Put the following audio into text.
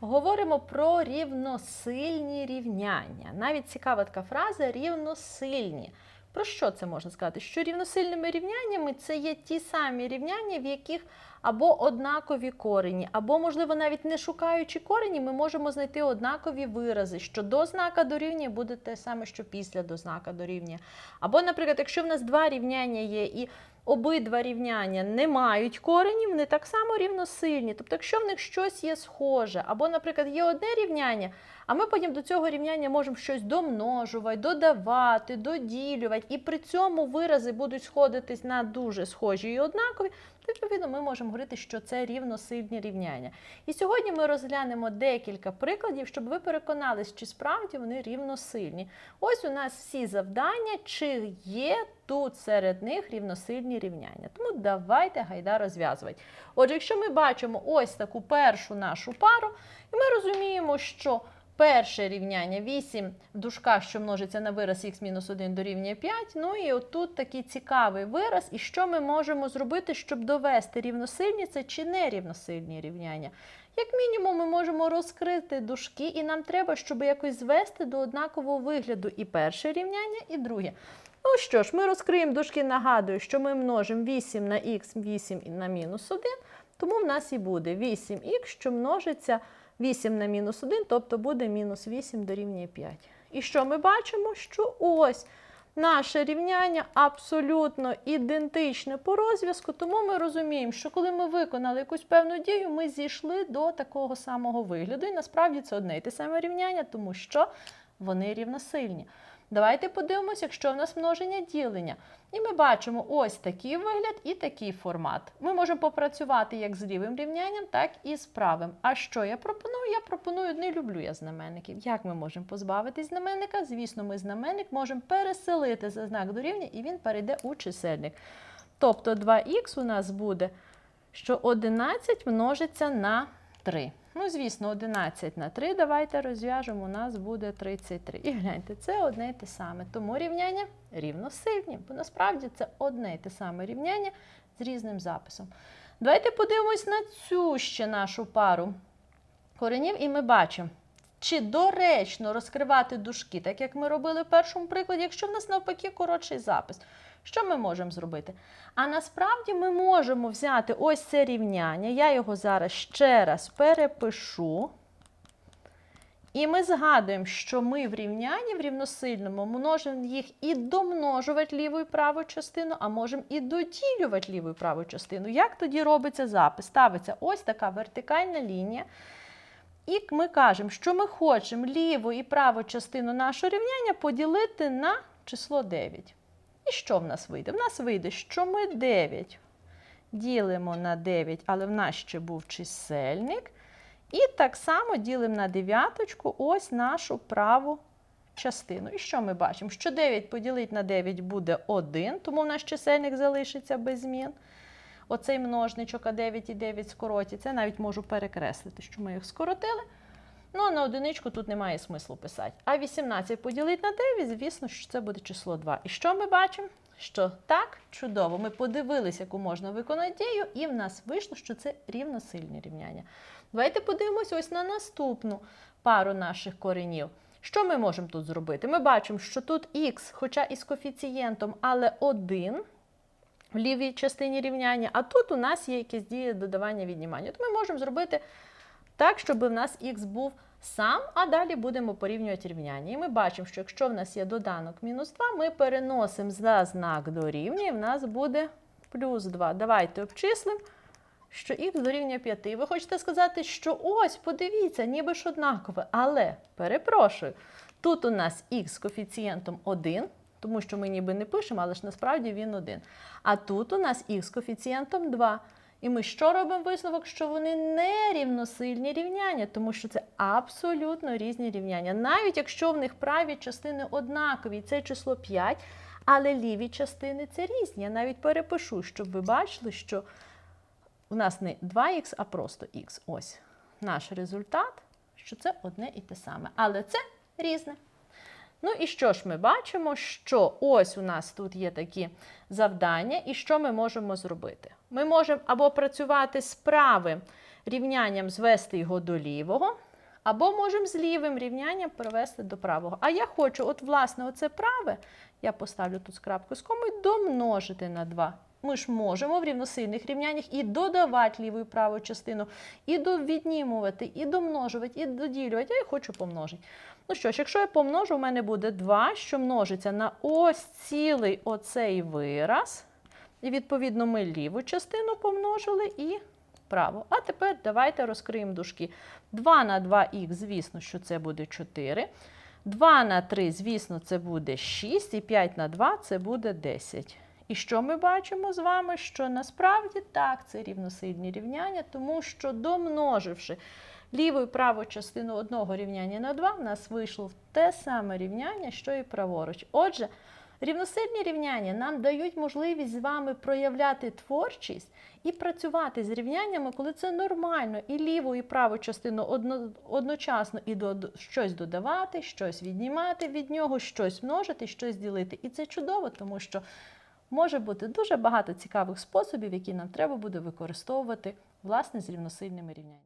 Говоримо про рівносильні рівняння. Навіть цікава така фраза рівносильні. Про що це можна сказати? Що рівносильними рівняннями це є ті самі рівняння, в яких або однакові корені, або, можливо, навіть не шукаючи корені, ми можемо знайти однакові вирази, що до знака дорівнює буде те саме, що після до знака дорівнює. Або, наприклад, якщо в нас два рівняння є і обидва рівняння не мають коренів, вони так само рівносильні. Тобто, якщо в них щось є схоже, або, наприклад, є одне рівняння, а ми потім до цього рівняння можемо щось домножувати, додавати, доділювати, і при цьому вирази будуть сходитись на дуже схожі і однакові, відповідно ми можемо говорити, що це рівносильні рівняння. І сьогодні ми розглянемо декілька прикладів, щоб ви переконались, чи справді вони рівносильні. Ось у нас всі завдання, чи є тут серед них рівносильні рівняння. Тому давайте гайда розв'язувати. Отже, якщо ми бачимо ось таку першу нашу пару, і ми розуміємо, що перше рівняння 8 в дужках, що множиться на вираз х-1 дорівнює 5. Ну і отут такий цікавий вираз. І що ми можемо зробити, щоб довести рівносильні це чи не рівносильні рівняння? Як мінімум, ми можемо розкрити дужки, і нам треба, щоб якось звести до однакового вигляду і перше рівняння, і друге. Ну що ж, ми розкриємо дужки, нагадую, що ми множимо 8 на х, 8 на мінус 1, тому в нас і буде 8х, що множиться 8 на мінус 1, тобто буде мінус 8 дорівнює 5. І що ми бачимо? Що ось наше рівняння абсолютно ідентичне по розв'язку, тому ми розуміємо, що коли ми виконали якусь певну дію, ми зійшли до такого самого вигляду. І насправді це одне і те саме рівняння, тому що вони рівносильні. Давайте подивимося, якщо в нас множення ділення. І ми бачимо ось такий вигляд і такий формат. Ми можемо попрацювати як з лівим рівнянням, так і з правим. А що я пропоную? Я пропоную, не люблю я знаменників. Як ми можемо позбавитись знаменника? Звісно, ми знаменник можемо переселити за знак дорівняння, і він перейде у чисельник. Тобто 2х у нас буде, що 11 множиться на 3. Ну, звісно, 11 на 3 давайте розв'яжемо, у нас буде 33. І гляньте, це одне і те саме. Тому рівняння рівносильні, бо насправді це одне і те саме рівняння з різним записом. Давайте подивимось на цю ще нашу пару коренів, і ми бачимо, чи доречно розкривати дужки, так як ми робили в першому прикладі, якщо в нас навпаки коротший запис. Що ми можемо зробити? А насправді ми можемо взяти ось це рівняння. Я його зараз ще раз перепишу. І ми згадуємо, що ми в рівнянні в рівносильному множимо їх і домножувати ліву і праву частину, а можемо і доділювати ліву і праву частину. Як тоді робиться запис? Ставиться ось така вертикальна лінія. І ми кажемо, що ми хочемо ліву і праву частину нашого рівняння поділити на число 9. І що в нас вийде? В нас вийде, що ми 9 ділимо на 9, але в нас ще був чисельник. І так само ділимо на дев'яточку ось нашу праву частину. І що ми бачимо? Що 9 поділити на 9 буде 1, тому в нас чисельник залишиться без змін. Оцей множничок, а 9 і 9 скороті. Це навіть можу перекреслити, що ми їх скоротили. Ну, а на одиничку тут немає смислу писати. А 18 поділити на 9, звісно, що це буде число 2. І що ми бачимо? Що так, чудово. Ми подивилися, яку можна виконати дію, і в нас вийшло, що це рівносильні рівняння. Давайте подивимося ось на наступну пару наших коренів. Що ми можемо тут зробити? Ми бачимо, що тут х, хоча і з коефіцієнтом, але 1 в лівій частині рівняння, а тут у нас є якісь дії додавання віднімання. То ми можемо зробити так, щоб в нас х був сам, а далі будемо порівнювати рівняння. І ми бачимо, що якщо в нас є доданок мінус 2, ми переносимо за знак дорівнює, і в нас буде плюс 2. Давайте обчислимо, що х дорівнює 5. І ви хочете сказати, що ось, подивіться, ніби ж однакове. Але, перепрошую, тут у нас х з коефіцієнтом 1, тому що ми ніби не пишемо, але ж насправді він 1. А тут у нас х з коефіцієнтом 2. І ми що робимо висновок? Що вони не рівносильні рівняння, тому що це абсолютно різні рівняння. Навіть якщо в них праві частини однакові, це число 5, але ліві частини це різні. Я навіть перепишу, щоб ви бачили, що у нас не 2х, а просто х. Ось наш результат, що це одне і те саме. Але це різне. Ну і що ж ми бачимо, що ось у нас тут є такі завдання, і що ми можемо зробити? Ми можемо або працювати з правим рівнянням, звести його до лівого, Або можемо з лівим рівнянням перевести до правого. А я хочу, от, власне, оце праве, я поставлю тут скрапку з комою, домножити на 2. Ми ж можемо в рівносильних рівняннях і додавати ліву і праву частину, і віднімувати, і домножувати, і доділювати. Я хочу помножити. Ну що ж, якщо я помножу, у мене буде 2, що множиться на ось цілий оцей вираз. І відповідно ми ліву частину помножили і праву. А тепер давайте розкриємо дужки. 2 на 2х, звісно, що це буде 4. 2 на 3, звісно, це буде 6, і 5 на 2 це буде 10. І що ми бачимо з вами? Що насправді так, це рівносильні рівняння, тому що домноживши ліву і праву частину одного рівняння на 2, в нас вийшло те саме рівняння, що і праворуч. Отже, рівносильні рівняння нам дають можливість з вами проявляти творчість і працювати з рівняннями, коли це нормально, і ліву, і праву частину одно, одночасно і до, щось додавати, щось віднімати від нього, щось множити, щось ділити. І це чудово, тому що може бути дуже багато цікавих способів, які нам треба буде використовувати власне з рівносильними рівняннями.